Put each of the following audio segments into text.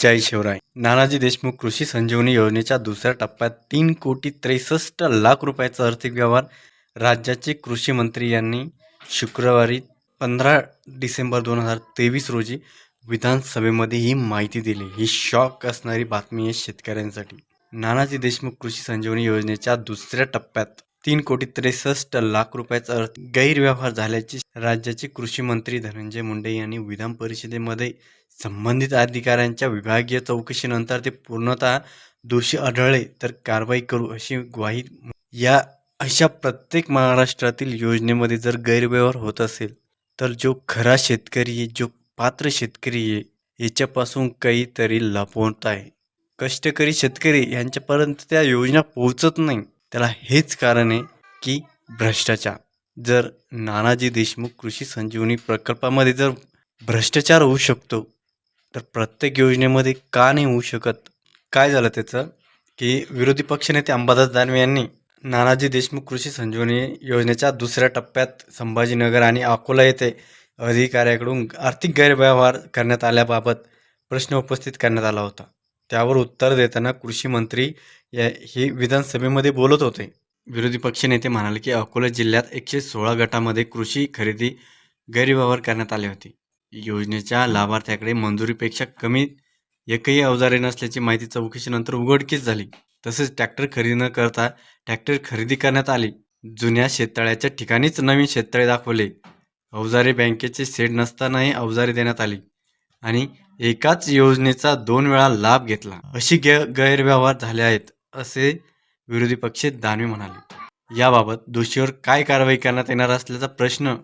जय शिवराय नानाजी देशमुख कृषी संजीवनी योजनेच्या दुसऱ्या टप्प्यात तीन कोटी त्रेसष्ट लाख रुपयाचा आर्थिक व्यवहार राज्याचे कृषी मंत्री यांनी शुक्रवारी पंधरा डिसेंबर दोन हजार तेवीस रोजी विधानसभेमध्ये ही माहिती दिली. ही शॉक असणारी बातमी आहे शेतकऱ्यांसाठी. नानाजी देशमुख कृषी संजीवनी योजनेच्या दुसऱ्या टप्प्यात तीन कोटी त्रेसष्ट लाख रुपयाचा अर्थ गैरव्यवहार झाल्याची राज्याचे कृषी मंत्री धनंजय मुंडे यांनी विधान परिषदेमध्ये संबंधित अधिकाऱ्यांच्या विभागीय चौकशीनंतर ते पूर्णतः दोषी आढळले तर कारवाई करू अशी ग्वाही या अशा प्रत्येक महाराष्ट्रातील योजनेमध्ये जर गैरव्यवहार होत असेल तर जो खरा शेतकरी आहे जो पात्र शेतकरी आहे याच्यापासून काहीतरी लपवत आहे. कष्टकरी शेतकरी यांच्यापर्यंत त्या योजना पोहोचत नाही. त्याला हेच कारण आहे की भ्रष्टाचार. जर नानाजी देशमुख कृषी संजीवनी प्रकल्पामध्ये जर भ्रष्टाचार होऊ शकतो तर प्रत्येक योजनेमध्ये का नाही होऊ शकत? काय झालं त्याचं? की विरोधी पक्षनेते अंबादास दानवे यांनी नानाजी देशमुख कृषी संजीवनी योजनेच्या दुसऱ्या टप्प्यात संभाजीनगर आणि अकोला येथे अधिकाऱ्याकडून आर्थिक गैरव्यवहार करण्यात आल्याबाबत प्रश्न उपस्थित करण्यात आला होता. त्यावर उत्तर देताना कृषी मंत्री या हे विधानसभेमध्ये बोलत होते. विरोधी पक्षनेते म्हणाले की अकोला जिल्ह्यात एकशे सोळा गटामध्ये कृषी खरेदी गैरव्यवहार करण्यात आले होते. योजनेच्या लाभार्थ्याकडे मंजुरीपेक्षा कमी एकही अवजारे नसल्याची माहिती चौकशीनंतर उघडकीस झाली. तसेच ट्रॅक्टर खरेदी न करता ट्रॅक्टर खरेदी करण्यात आली. जुन्या शेततळ्याच्या ठिकाणीच नवीन शेततळे दाखवले. अवजारे बँकेचे सेट नसतानाही अवजारे देण्यात आली आणि एकाच योजनेचा दोन वेळा लाभ घेतला. अशी गै गैरव्यवहार झाले आहेत. असे विरोधी पक्ष दानवे म्हणाले. याबाबत दोषीवर काय कारवाई करण्यात येणार असल्याचा प्रश्न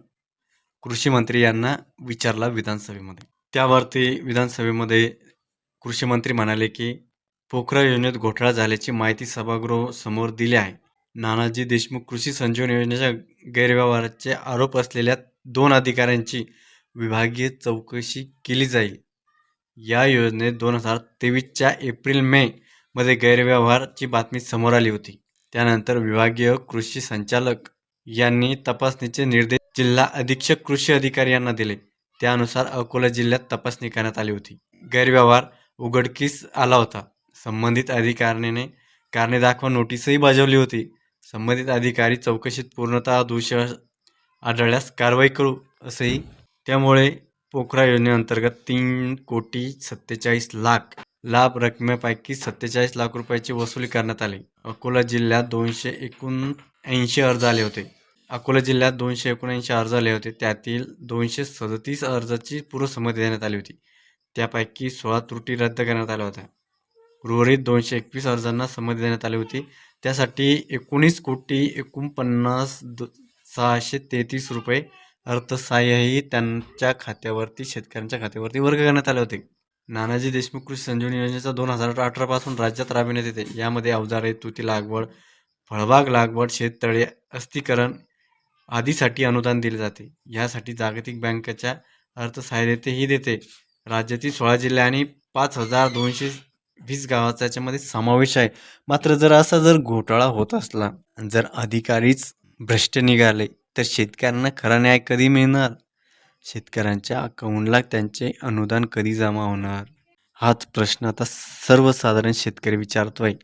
कृषी मंत्री यांना विचारला विधानसभेमध्ये. त्यावर ते विधानसभेमध्ये कृषी मंत्री म्हणाले की पोखरा योजनेत घोटाळा झाल्याची माहिती सभागृह समोर दिली आहे. नानाजी देशमुख कृषी संजीवन योजनेच्या गैरव्यवहाराचे आरोप असलेल्या दोन अधिकाऱ्यांची विभागीय चौकशी केली जाईल. या योजनेत दोन हजार तेवीसच्या एप्रिल मे मध्ये गैरव्यवहारची बातमी समोर आली होती. त्यानंतर विभागीय कृषी संचालक यांनी तपासणीचे निर्देश जिल्हा अधीक्षक कृषी अधिकारी यांना दिले. त्यानुसार अकोला जिल्ह्यात तपासणी करण्यात आली होती. गैरव्यवहार उघडकीस आला होता. संबंधित अधिकाऱ्याने कारणे दाखवा नोटीसही बजावली होती. संबंधित अधिकारी चौकशीत पूर्णतः दोषी आढळल्यास कारवाई करू असंही त्यामुळे पोखरा योजनेअंतर्गत तीन कोटी सत्तेचाळीस लाख लाभ रकमेपैकी सत्तेचाळीस लाख रुपयाची वसुली करण्यात आली. अकोला जिल्ह्यात दोनशे एकोणऐंशी अर्ज आले होते. अकोला जिल्ह्यात दोनशे एकोणऐंशी अर्ज आले होते. त्यातील दोनशे सदतीस अर्जाची पूर्वसंमती देण्यात आली होती. त्यापैकी सोळा त्रुटी रद्द करण्यात आल्या होत्या. उर्वरित दोनशे एकवीस अर्जांना संमती देण्यात आली होती. त्यासाठी एकोणीस कोटी एकोणपन्नास द सहाशे तेहतीस रुपये अर्थसहाय्यही त्यांच्या खात्यावरती शेतकऱ्यांच्या खात्यावरती वर्ग करण्यात आले होते. नानाजी देशमुख कृषी संजीवनी योजनेचा दोन हजार अठरापासून राज्यात राबविण्यात येते. यामध्ये अवजारे तुती लागवड फळबाग लागवड शेततळे अस्थिकरण आदीसाठी अनुदान दिले जाते. यासाठी जागतिक बँकेच्या अर्थसहाय्यतेही देते. राज्यातील सोळा जिल्हे आणि पाच हजार दोनशे वीस गावाचा याच्यामध्ये समावेश आहे. मात्र जर असा जर घोटाळा होत असला जर अधिकारीच भ्रष्ट निघाले तर शेतकऱ्यांना खरा न्याय कधी मिळणार? शेतकऱ्यांच्या अकाउंटला त्यांचे अनुदान कधी जमा होणार? हाच प्रश्न आता सर्वसाधारण शेतकरी विचारतोय.